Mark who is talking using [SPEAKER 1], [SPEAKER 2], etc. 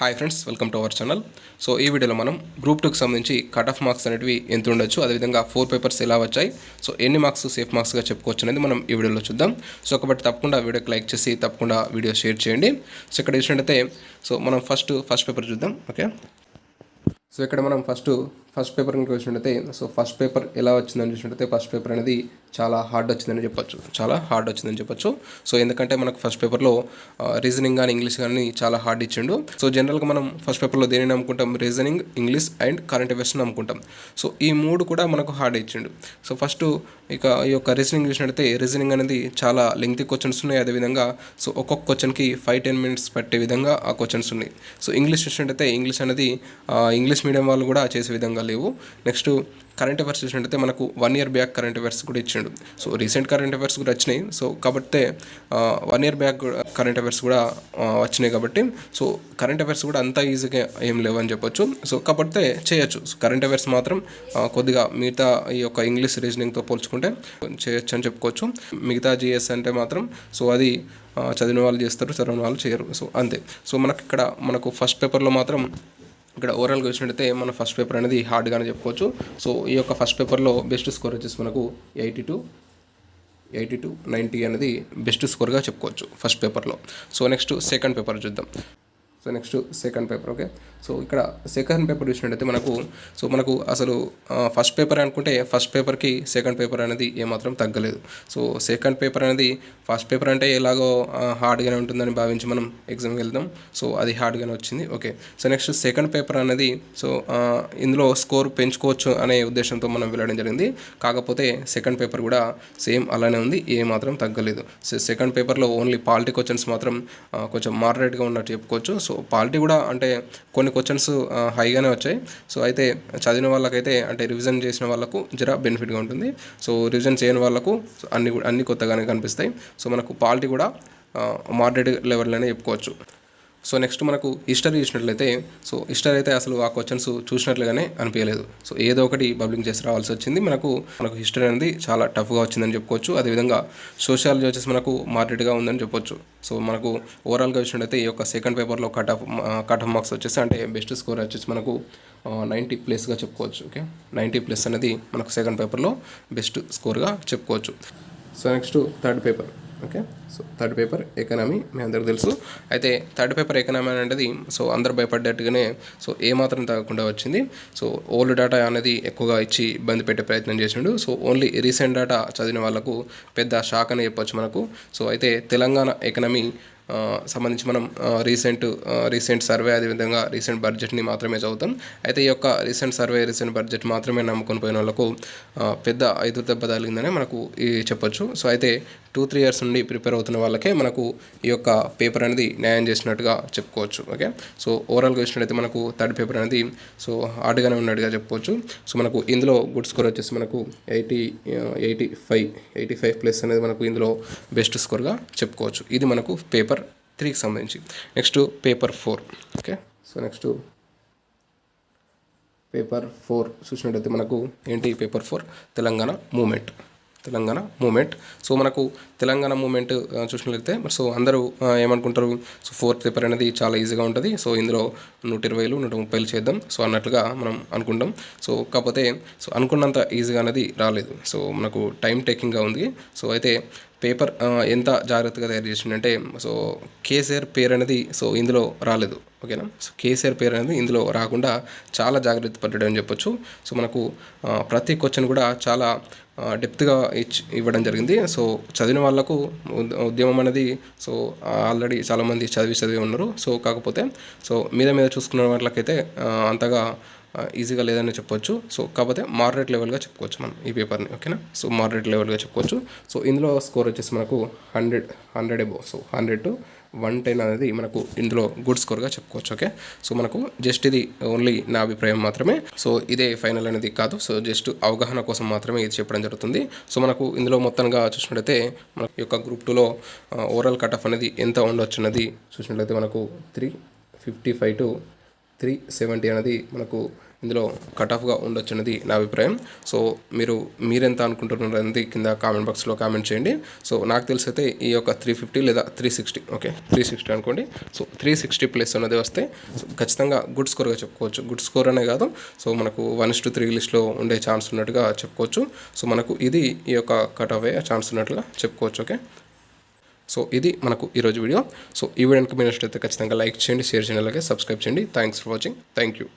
[SPEAKER 1] Hi friends welcome to our channel so ఈ వీడియోలో మనం గ్రూప్ టూకి సంబంధించి కట్ ఆఫ్ మార్క్స్ అనేటివి ఎంత ఉండొచ్చు అదేవిధంగా ఫోర్ పేపర్స్ ఎలా వచ్చాయి సో ఎన్ని మార్క్స్ సేఫ్ మార్క్స్గా చెప్పుకోవచ్చు అనేది మనం ఈ వీడియోలో చూద్దాం. సో కాబట్టి తప్పకుండా వీడియోకి లైక్ చేసి తప్పకుండా వీడియో షేర్ చేయండి. సో ఇక్కడ చూసినట్టయితే సో మనం ఫస్ట్ ఫస్ట్ పేపర్ చూద్దాం ఓకే సో ఇక్కడ మనం ఫస్ట్ ఫస్ట్ పేపర్ కనుక వచ్చినట్టయితే సో ఫస్ట్ పేపర్ ఎలా వచ్చిందని చూసినట్టయితే ఫస్ట్ పేపర్ అనేది చాలా హార్డ్ వచ్చిందని చెప్పొచ్చు. చాలా హార్డ్ వచ్చిందని చెప్పొచ్చు. సో ఎందుకంటే మనకు ఫస్ట్ పేపర్లో రీజనింగ్ కానీ ఇంగ్లీష్ కానీ చాలా హార్డ్ ఇచ్చిండు. సో జనరల్గా మనం ఫస్ట్ పేపర్లో దేనిని నమ్ముకుంటాం? Reasoning English and current affairs నమ్ముకుంటాం. So ఈ మూడు కూడా మనకు హార్డ్ ఇచ్చిండు. సో ఫస్ట్ ఇక ఈ యొక్క రీజనింగ్ చూసినట్టయితే రీజనింగ్ అనేది చాలా లెంగ్తీ క్వశ్చన్స్ ఉన్నాయి. అదేవిధంగా సో ఒక్కొక్క క్వశ్చన్కి ఫైవ్ టెన్ మినిట్స్ పట్టే విధంగా ఆ క్వశ్చన్స్ ఉన్నాయి. సో ఇంగ్లీష్ చూసినట్టయితే ఇంగ్లీష్ అనేది ఇంగ్లీష్ మీడియం వాళ్ళు కూడా చేసే విధంగా లేవు. నెక్స్ట్ కరెంట్ అఫైర్స్ చూసినట్టయితే మనకు one year back current affairs కూడా ఇచ్చిండు. సో రీసెంట్ కరెంట్ అఫైర్స్ కూడా వచ్చినాయి. సో కాబట్టి one year back current affairs కూడా వచ్చినాయి కాబట్టి సో కరెంట్ అఫైర్స్ కూడా అంత ఈజీగా ఏం లేవని చెప్పొచ్చు. సో కాబట్టి చేయొచ్చు. సో కరెంట్ అఫైర్స్ మాత్రం కొద్దిగా మిగతా ఈ యొక్క ఇంగ్లీష్ రీజనింగ్తో పోల్చుకుంటే చేయొచ్చు అని చెప్పుకోవచ్చు. మిగతా జిఎస్ అంటే మాత్రం సో అది చదివిన వాళ్ళు చేస్తారు చదివిన వాళ్ళు చేయరు. సో అంతే. సో మనకి ఇక్కడ మనకు ఫస్ట్ పేపర్లో మాత్రం ఇక్కడ ఓవరాల్గా వచ్చినట్టయితే మన ఫస్ట్ పేపర్ అనేది హార్డ్గానే చెప్పుకోవచ్చు. సో ఈ యొక్క ఫస్ట్ పేపర్లో బెస్ట్ స్కోర్ వచ్చేసి మనకు eighty two eighty two ninety అనేది బెస్ట్ స్కోర్గా చెప్పుకోవచ్చు ఫస్ట్ పేపర్లో సో నెక్స్ట్ సెకండ్ పేపర్ చూద్దాం. So next second paper okay so ఇక్కడ సెకండ్ పేపర్ చూసినట్టయితే మనకు సో మనకు అసలు ఫస్ట్ పేపర్ అనుకుంటే ఫస్ట్ పేపర్కి సెకండ్ పేపర్ అనేది ఏమాత్రం తగ్గలేదు. సో సెకండ్ పేపర్ అనేది ఫస్ట్ పేపర్ అంటే ఎలాగో హార్డ్గానే ఉంటుందని భావించి మనం ఎగ్జామ్కి వెళ్దాం. సో అది హార్డ్గానే వచ్చింది okay so next second paper అనేది సో ఇందులో స్కోర్ పెంచుకోవచ్చు అనే ఉద్దేశంతో మనం వెళ్ళడం జరిగింది. కాకపోతే సెకండ్ పేపర్ కూడా సేమ్ అలానే ఉంది ఏ మాత్రం తగ్గలేదు. సో సెకండ్ పేపర్లో ఓన్లీ పాలిటీ క్వశ్చన్స్ మాత్రం కొంచెం మోడరేట్గా ఉన్నట్టు చెప్పుకోవచ్చు. సో క్వాలిటీ కూడా అంటే కొన్ని క్వశ్చన్స్ హైగానే వచ్చాయి. సో అయితే చదివిన వాళ్ళకైతే అంటే రివిజన్ చేసిన వాళ్ళకు జర బెనిఫిట్గా ఉంటుంది. సో రివిజన్ చేయని వాళ్ళకు అన్ని కూడా- అన్ని కొత్తగానే కనిపిస్తాయి. సో మనకు క్వాలిటీ కూడా మార్డెడ్ లెవెల్లోనే చెప్పుకోవచ్చు. సో నెక్స్ట్ మనకు హిస్టరీ చూసినట్లయితే సో హిస్టరీ అయితే అసలు ఆ క్వశ్చన్స్ చూసినట్లుగానే అనిపించలేదు. సో ఏదో ఒకటి బబ్లింగ్ చేసి రావాల్సి వచ్చింది. మనకు మనకు హిస్టరీ అనేది చాలా టఫ్గా వచ్చిందని చెప్పుకోవచ్చు. అదేవిధంగా సోషాలజీ వచ్చేసి మనకు మార్కెట్గా ఉందని చెప్పొచ్చు. సో మనకు ఓవరాల్గా చూసినట్లయితే ఈ యొక్క సెకండ్ పేపర్లో cut off cut off marks వచ్చేసి అంటే బెస్ట్ స్కోర్ వచ్చేసి మనకు నైంటీ ప్లస్గా చెప్పుకోవచ్చు. ఓకే నైంటీ ప్లస్ అనేది మనకు సెకండ్ పేపర్లో బెస్ట్ స్కోర్గా చెప్పుకోవచ్చు. So next third paper okay? So third paper economy మీ అందరికి తెలుసు. అయితే థర్డ్ పేపర్ ఎకనామీ అనేది సో అందరు భయపడ్డట్టుగానే సో ఏమాత్రం తగ్గకుండా వచ్చింది. సో ఓల్డ్ డేటా అనేది ఎక్కువగా ఇచ్చి ఇబ్బంది పెట్టే ప్రయత్నం చేసిండు. సో ఓన్లీ రీసెంట్ డేటా చదివిన వాళ్ళకు పెద్ద షాక్ అని చెప్పొచ్చు మనకు. సో అయితే తెలంగాణ ఎకనామీ సంబంధించి మనం రీసెంట్ రీసెంట్ సర్వే అదేవిధంగా రీసెంట్ బడ్జెట్ని మాత్రమే చదువుతాం. అయితే ఈ యొక్క రీసెంట్ సర్వే రీసెంట్ బడ్జెట్ మాత్రమే నమ్ముకొని పోయిన వాళ్ళకు పెద్ద ఐదు దెబ్బ తగిలిందనే మనకు ఈ చెప్పొచ్చు. సో అయితే టూ త్రీ ఇయర్స్ నుండి ప్రిపేర్ అవుతున్న వాళ్ళకే మనకు ఈ యొక్క పేపర్ అనేది న్యాయం చేసినట్టుగా చెప్పుకోవచ్చు. ఓకే? సో ఓవరాల్గా చూసినట్టయితే మనకు థర్డ్ పేపర్ అనేది సో హార్డ్గానే ఉన్నట్టుగా చెప్పుకోవచ్చు. సో మనకు ఇందులో గుడ్ స్కోర్ వచ్చేసి మనకు eighty eighty five eighty five plus అనేది మనకు ఇందులో బెస్ట్ స్కోర్గా చెప్పుకోవచ్చు. ఇది మనకు పేపర్. త్రీకి సంబంధించి. Next paper four okay so next paper four చూసినట్టయితే మనకు ఏంటి paper four Telangana movement Telangana movement so మనకు తెలంగాణ మూమెంట్ చూసినట్లయితే సో అందరూ ఏమనుకుంటారు? సో ఫోర్త్ పేపర్ అనేది చాలా ఈజీగా ఉంటుంది. సో ఇందులో నూట ఇరవైలు నూట ముప్పైలు చేద్దాం. సో అన్నట్లుగా మనం అనుకుంటాం. సో కాకపోతే సో అనుకున్నంత ఈజీగా అనేది రాలేదు. సో మనకు టైం టేకింగ్గా ఉంది. సో అయితే పేపర్ ఎంత జాగ్రత్తగా తయారు చేసిండంటే సో కేసీఆర్ పేరు అనేది సో ఇందులో రాలేదు ఓకేనా? సో కేసీఆర్ పేరు అనేది ఇందులో రాకుండా చాలా జాగ్రత్త పడ్డాడు అని చెప్పొచ్చు. సో మనకు ప్రతి క్వశ్చన్ కూడా చాలా డెప్త్గా ఇచ్చి ఇవ్వడం జరిగింది. సో చదివిన వాళ్ళకు ఉద్యమం అనేది సో ఆల్రెడీ చాలామంది చదివి చదివి ఉన్నారు. సో కాకపోతే సో మీద మీద చూసుకున్న వాళ్ళకైతే అంతగా ఈజీగా లేదని చెప్పొచ్చు. సో కాకపోతే మోడరేట్ లెవెల్గా చెప్పుకోవచ్చు మనం ఈ పేపర్ని ఓకేనా సో మోడరేట్ లెవెల్గా చెప్పుకోవచ్చు. సో ఇందులో స్కోర్ వచ్చేసి మనకు hundred hundred above so hundred to one ten అనేది మనకు ఇందులో గుడ్ స్కోర్గా చెప్పుకోవచ్చు ఓకే సో మనకు జస్ట్ ఇది ఓన్లీ నా అభిప్రాయం మాత్రమే. సో ఇదే ఫైనల్ అనేది కాదు. సో జస్ట్ అవగాహన కోసం మాత్రమే ఇది చెప్పడం జరుగుతుంది. సో మనకు ఇందులో మొత్తంగా చూసినట్టయితే మన యొక్క గ్రూప్ టూలో ఓవరాల్ కట్ ఆఫ్ అనేది ఎంత ఉండొచ్చు అనేది చూసినట్లయితే మనకు three fifty five to three seventy అనేది మనకు ఇందులో కట్ ఆఫ్గా ఉండొచ్చు అనేది నా అభిప్రాయం. సో మీరు మీరెంత అనుకుంటున్నారు అనేది కింద కామెంట్ బాక్స్లో కామెంట్ చేయండి. సో నాకు తెలిసి అయితే ఈ యొక్క త్రీ ఫిఫ్టీ లేదా three sixty okay three sixty అనుకోండి. సో త్రీ సిక్స్టీ ప్లస్ అనేది వస్తే ఖచ్చితంగా గుడ్ స్కోర్గా చెప్పుకోవచ్చు. గుడ్ స్కోర్ అనే కాదు. సో మనకు వన్ ఇస్ టు త్రీ లిస్ట్లో ఉండే ఛాన్స్ ఉన్నట్టుగా చెప్పుకోవచ్చు. సో మనకు ఇది ఈ యొక్క కట్ ఆఫ్ అయ్యే ఛాన్స్ ఉన్నట్లుగా చెప్పుకోవచ్చు ఓకే సో ఇది మనకు ఈరోజు వీడియో. సో ఈ వీడియోకి మీరు నచ్చినట్లయితే ఖచ్చితంగా లైక్ చేయండి షేర్ చేయండి అలాగే సబ్స్క్రైబ్ చేయండి. Thanks for watching thank you